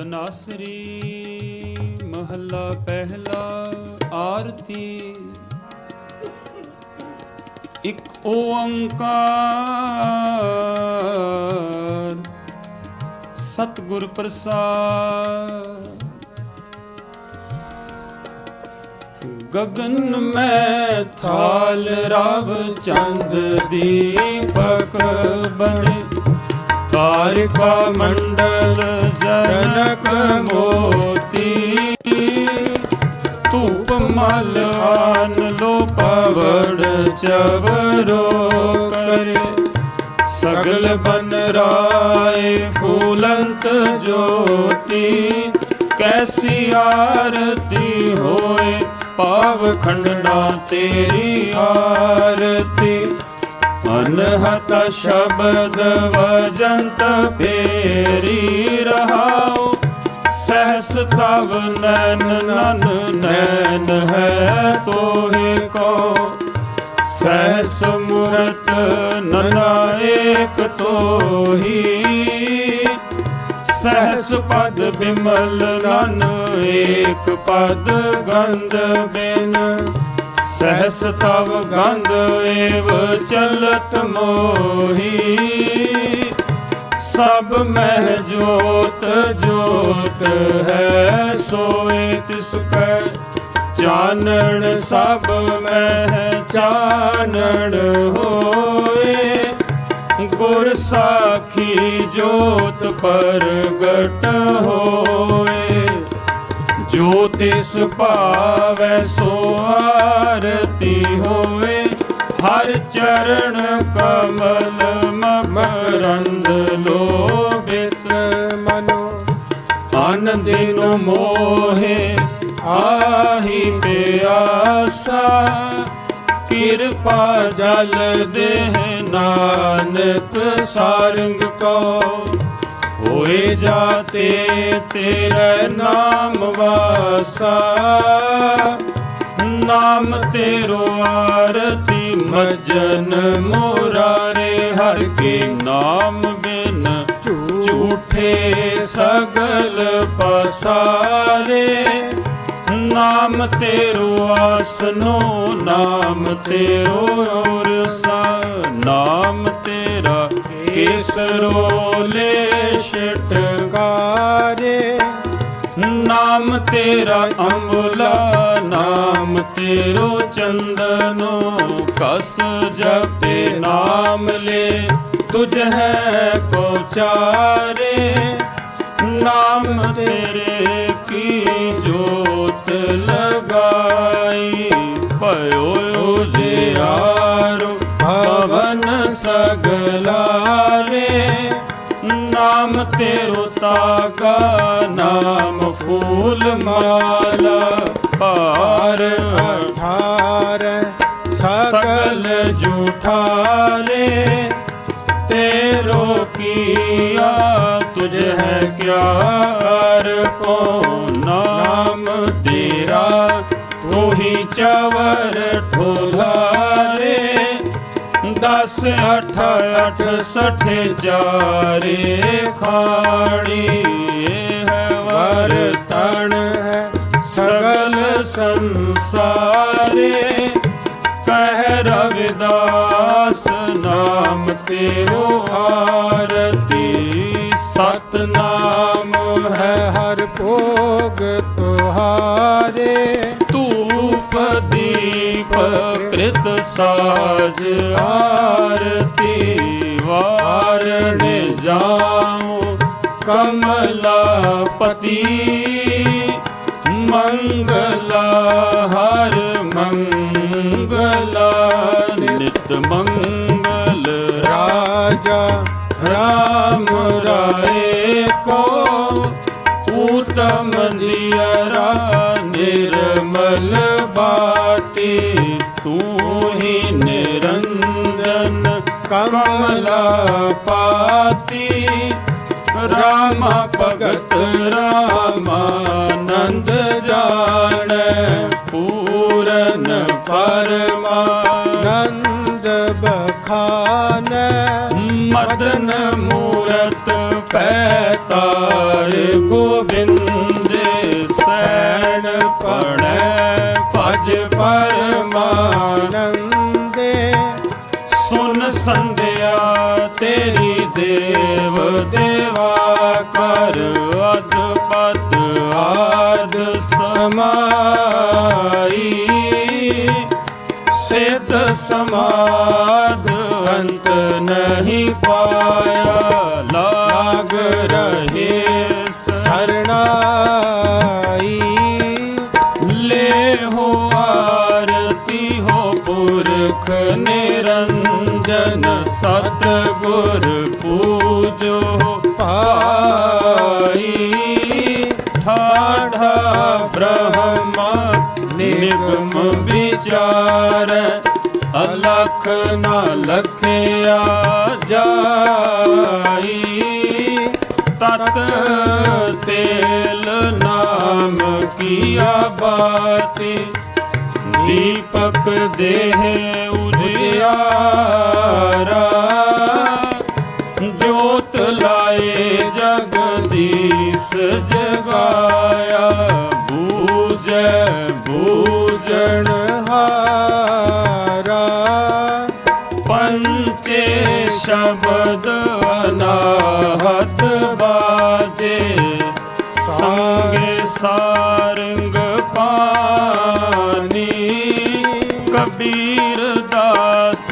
ਤਨਾਸਰੀ ਮਹੱਲਾ ਪਹਿਲਾ ਆਰਤੀ। ਇਕ ਓੰਕਾਰ ਸਤਿਗੁਰ ਪ੍ਰਸਾਦ। ਗगन ਮੈਂ ਥਾਲ ਰਵ ਚੰਦ ਦੀਪਕ ਬਣੇ। ਤਾਰਿਕਾ ਮੰਡਲ ਜਨਕ ਮੋਤੀ। ਧੂਪ ਮਲ ਆਨ ਲੋ ਪਵੜ ਚਵਰੋ ਕਰੇ। ਸਗਲ ਬਨ ਰਾਏ ਫੂਲੰਤ ਜੋਤੀ। ਕੈਸੀ ਆਰਤੀ ਹੋਏ ਪਾਵ ਖੰਡਨਾ ਤੇਰੀ ਆਰਤੀ। ਅਨਹਤ ਸ਼ਬਦ ਵਜੰਤ ਫੇਰੀ ਰਹਾਉ। ਸਹਸ ਤਵ ਨੈਨ ਨਨ ਨੈਨ ਹੈ ਤੋਹਿ ਕੋ। ਸਹਸ ਮੂਰਤ ਨਨਾ ਏਕ ਤੋਹੀ। ਸਹਸ ਪਦ ਬਿਮਲ ਨਨ, ਏਕ ਪਦ ਗੰਧ ਬਿਨ। ਸਹਸ ਤਵ ਗੰਧ ਏਵ ਚਲਤ ਮੋਹੀ। ਸਭ ਮਹਿ ਜੋਤ ਜੋਤ ਹੈ, ਸੋਏ ਤਿਸ ਕੈ ਚਾਨਣ। ਸਭ ਮਹਿ ਚਾਨਣ ਹੋਏ। ਗੁਰ ਸਾਖੀ ਜੋਤ ਪ੍ਰਗਟ ਹੋਏ। ਜੋ ਤਿਸ ਭਾਵੈ ਸੋ ਹੋਏ, ਹਰ ਚਰਨ ਕਮਲ ਮਕਰੰਦ ਲੋਭਿਤ ਮਨੋ ਆਨੰਦਿਨੋ ਮੋਹੇ ਆਹੀ ਪਿਆਸਾ, ਕਿਰਪਾ ਜਲ ਦੇਹ ਨਾਨਕ ਸਾਰੰਗ ਕੋ। ਹੋਏ ਜਾਤੇ ਤੇਰੇ ਨਾਮ ਵਾਸਾ ਨਾਮ ਤੇਰੋ ਆਰਤੀ, ਮਜਨ ਮੋਰਾਰੇ ਹਰ ਕੇ ਨਾਮ ਬਿਨ ਝੂਠੇ ਸਗਲ ਪਸਾਰੇ। ਨਾਮ ਤੇਰੋ ਆਸਨੋ, ਨਾਮ ਤੇਰੋ ਔਰਸਾ, ਨਾਮ ਤੇਰਾ ਕੇਸਰੋ ਲੈ ਕਾਰੇ ਨਾਮ ਤੇਰਾ ਅੰਬੁਲਾ ਨਾਮ ਤੇਰੋ ਚੰਦਨੋ, ਕਸ ਜਪੇ ਨਾਮ ਲੈ, ਤੁਝ ਹੈ ਕੋ ਚਾਰੇ ਨਾਮ ਤੇਰੇ ਕੀ ਜੋਤ ਲਗਾਈ, ਭਇਓ ਉਜਿਆਰੋ ਭਵਨ ਸਗਲਾਰੇ। ਨਾਮ ਤੇਰੋ ਤਾਗਾ ਨਾਮ ਫੂਲ ਮਾਲਾ, ਭਾਰ ਅਠਾਰ ਸਕਲ ਜੂਠਾਰੇ, ਤੇਰੋ ਕੀਆ, ਤੁਝ ਹੈ ਕਿਆ ਕੋ ਨਾਮ ਤੇਰਾ ਤੋਹੀ ਚਵਰ ਠੋਲਾ ਦਸ, ਅਠ ਅਠ, ਸਠੇ, ਚਾਰੇ ਖਾਣੀ ਹੈ ਵਰ ਤਣ ਹੈ ਸਗਲ ਸੰਸਾਰੇ। ਕਹਿ ਰਵਿਦਾਸ ਨਾਮ ਤੇਰੋ ਆਰਤੀ ਸਤ ਨਾਮ ਹੈ ਹਰ ਭੋਗ ਤੁਹਾਰੇ। ਧੂਪ ਦੀ ਕ੍ਰਿਤ ਸਾਜ ਆਰਤੀ ਵਾਰਣ ਜਾਉ ਕਮਲਾ ਪਤੀ ਮੰਗਲਾ ਹਰ ਮੰਗਲਾ ਤਾਰ ਗੋਬਿੰਦ ਸੈਣ ਪੜੈ ਭਜ ਪਰਮਾਨ ਸੁਨ ਸੰਧਿਆ ਤੇਰੀ ਦੇਵ ਦੇਵਾ ਕਰ ਅਦ ਪਦ ਆਦ ਸਮਾਈ। ਸਿੱਧ ਸਮਾਦ ਅੰਤ ਨਹੀਂ ਪਾ ਸਰਣਾਈ ਲੈ ਹੋ ਆਰਤੀ ਹੋ ਪੁਰਖ ਨਿਰੰਜਨ ਸਤ ਗੁਰ ਪੂਜੋ ਪਾਈ ਠਾਠਾ ਬ੍ਰਹਮਾ ਨਿਗਮ ਵਿਚਾਰ, ਅਲਖ ਨਾ ਲਖਿਆ ਜਾਈ। ਤਤ ਤੇਲ ਨਾਮ ਕੀਆ ਬਾਤੀ। ਦੀਪਕ ਦੇਹ ਉਜਿਆਰਾ। ਜੋਤ ਲਾਏ ਜਗਦੀਸ਼ ਜਗਾਇਆ। ਬੂਝੈ ਬੂਝਣ ਹਾਰਾ। ਪੰਚੇ ਸ਼ਬਦ ਸਾਰੰਗ ਪਾਨੀ, ਕਬੀਰ ਦਾਸ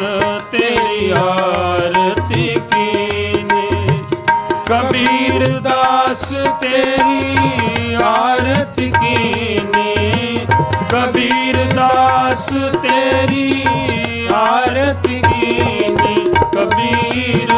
ਤੇਰੀ ਆਰਤੀ ਕੀਨੀ। ਕਬੀਰ ਦਾਸ ਤੇਰੀ ਆਰਤੀ ਕੀਨੀ। ਕਬੀਰ ਦਾਸ ਤੇਰੀ ਆਰਤੀ ਕੀਨੀ। ਕਬੀਰ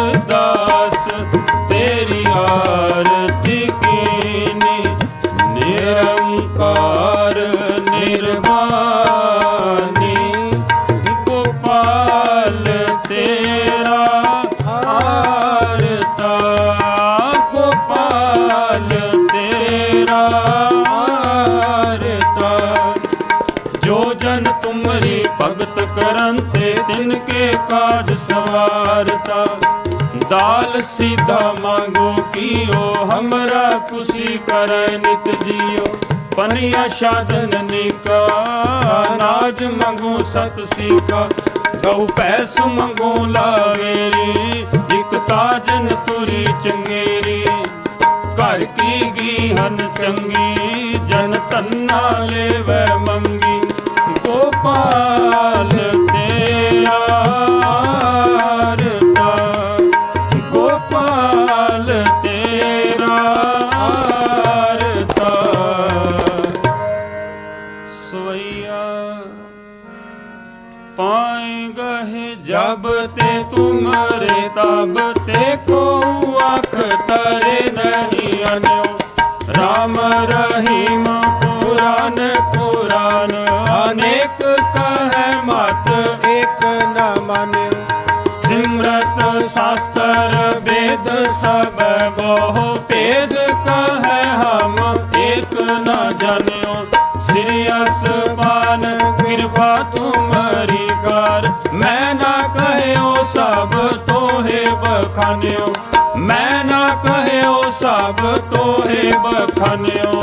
ਜੋ ਜਨ ਤੁਮਰੀ ਭਗਤ ਕਰਨ ਤੇ ਤਿਨ ਕੇ ਕਾਜ ਸਵਾਰਤਾ ਦਾਲ ਸੀਧਾ ਮੰਗੋ ਕੀਓ, ਹਮਰਾ ਕੁਸੀ ਕਰੈ ਨਿਤ ਜੀਓ। ਪਨਿਆ ਸਾਧਨ ਨਿਕਾ ਨਾਜ ਮੰਗੋ ਸਤ ਸੀਕਾ। ਗਉ ਪੈਸ ਮੰਗੋ ਲਾਵੇਰੀ, ਇਕ ਤਾਜਨ ਤੁਰੀ ਚੰਗੇਰੀ। ਘਰ ਕੀ ਗੀਹਨ ਚੰਗੀ, ਜਨ ਧੰਨਾ ਲੈਵੈ ਮੰਗੀ ਜਬ ਤੇ ਤੁਮਰੇ ਤਬ ਤੇ ਕੋ ਅੱਖ ਤਰੇ ਨਹੀਂ ਅਨਿਓ। ਰਾਮ ਰਹੀਮ ਪੁਰਾਨ ਪੁਰਾਨ ਅਨੇਕ ਕਹੈ ਮਤ ਇੱਕ ਨਾ ਮਾਨਿਓ ਸਿਮਰਤ ਸ਼ਾਸਤਰ ਵੇਦ ਸਭ ਬਹੁ। ਭੇਦ ਕਹੈ ਹਮ, ਏਕ ਨ ਜਾਣਿਓ ਸ੍ਰੀ ਅਸਪਾਨ ਕਿਰਪਾ ਤੁਮਰੀ ਕਰ। ਮੈਂ ਨਾ ਕਹਿਓ ਸਭ ਤੋਹੇ ਬਖਾਨਿਓ। ਮੈਂ ਨਾ ਕਹਿਓ ਸਭ ਤੋਹੇ ਬਖਾਨਿਓ।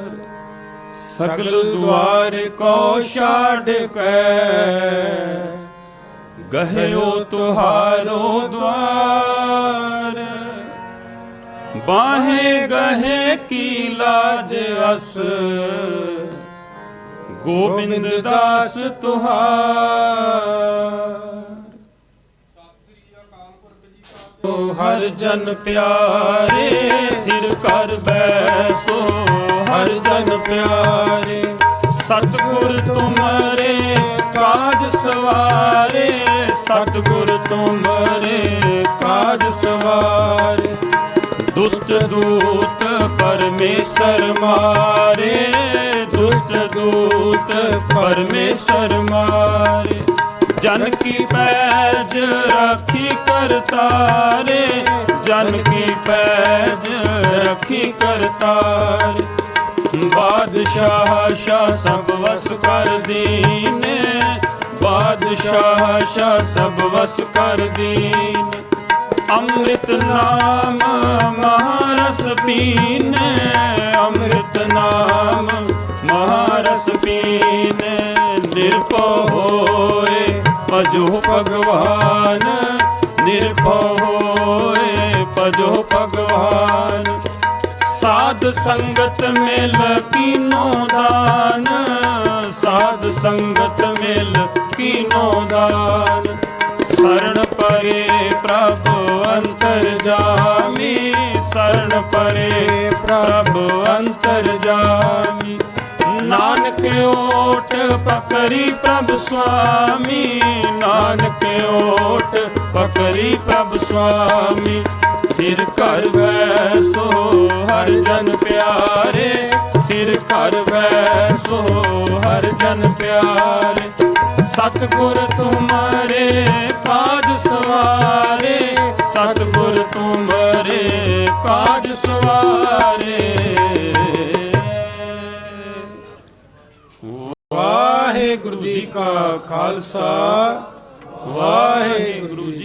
ਸਗਲ ਦੁਆਰ ਕਉ ਛਾੜ ਕੈ। ਗਹਿਓ ਤੁਹਾਰੋ ਦਵਾਰ ਬਾਹੇ ਗਹੇ ਕੀ ਲਾਜ ਅਸ। ਗੋਬਿੰਦ ਦਾਸ ਤੁਹਾਰ। ਓ ਹਰ ਜਨ ਪਿਆਰੇ, ਥਿਰ ਕਰ ਬੈਸੋ। ਹਰ ਜਨ ਪਿਆਰੇ, ਸਤਿਗੁਰ ਤੁਮਰੇ ਕਾਜ ਸਵਾਰੇ। ਸਤਿਗੁਰ ਤੁਮਰੇ ਕਾਜ ਸਵਾਰੇ। ਦੁਸ਼ਟ ਦੂਤ ਪਰਮੇਸ਼ਰ ਮਾਰੇ। ਦੁਸ਼ਟ ਦੂਤ ਪਰਮੇਸ਼ਰ ਮਾਰੇ। ਜਨ ਕੀ ਪੈਜ ਰੱਖੀ ਕਰਤਾਰੇ। ਜਨ ਕੀ ਪੈਜ ਰੱਖੀ ਕਰਤਾਰੇ। ਬਾਦਸ਼ਾਹ ਸ਼ਾਹ ਸਭ ਵਸ ਕਰ ਦੀਨੇ ਬਾਦਸ਼ਾਹ ਸ਼ਾਹ ਸਭ ਵਸ ਕਰ ਦੀਨ ਅੰਮ੍ਰਿਤ ਨਾਮ ਮਹਾਰਸ ਪੀਨੇ ਅੰਮ੍ਰਿਤ ਨਾਮ ਮਹਾਰਸ ਪੀਨੇ ਨਿਰਭਉ ਹੋਏ ਭਜੋ ਭਗਵਾਨ ਨਿਰਭਉ ਹੋਏ ਭਜੋ ਭਗਵਾਨ ਸਾਧ ਸੰਗਤ ਮਿਲ ਕੀਨੋ ਦਾਨ। ਸਾਧ ਸੰਗਤ ਮਿਲ ਕੀਨੋ ਦਾਨ। ਸਰਣ ਪਰੇ ਪ੍ਰਭ ਅੰਤਰ ਜਾਮੀ। ਸਰਣ ਪਰੇ ਪ੍ਰਭ ਅੰਤਰ ਜਾਮੀ। ਨਾਨਕ ਓਟ ਪਕਰੀ ਪ੍ਰਭ ਸੁਆਮੀ। ਨਾਨਕ ਓਟ ਪਕਰੀ ਪ੍ਰਭ ਸੁਆਮੀ। ਥਿਰ ਘਰ ਵੈਸੋ ਹਰ ਜਨ ਪਿਆਰੇ ਥਿਰ ਘਰ ਵੈਸੋ ਹਰ ਜਨ ਪਿਆਰੇ। ਸਤਿਗੁਰ ਤੁਮਰੇ ਕਾਜ ਸਵਾਰੇ, ਸਤਿਗੁਰ ਤੁਮਰੇ ਕਾਜ ਸਵਾਰੇ। ਵਾਹਿਗੁਰੂ ਜੀ ਕਾ ਖਾਲਸਾ, ਵਾਹਿਗੁਰੂ ਜੀ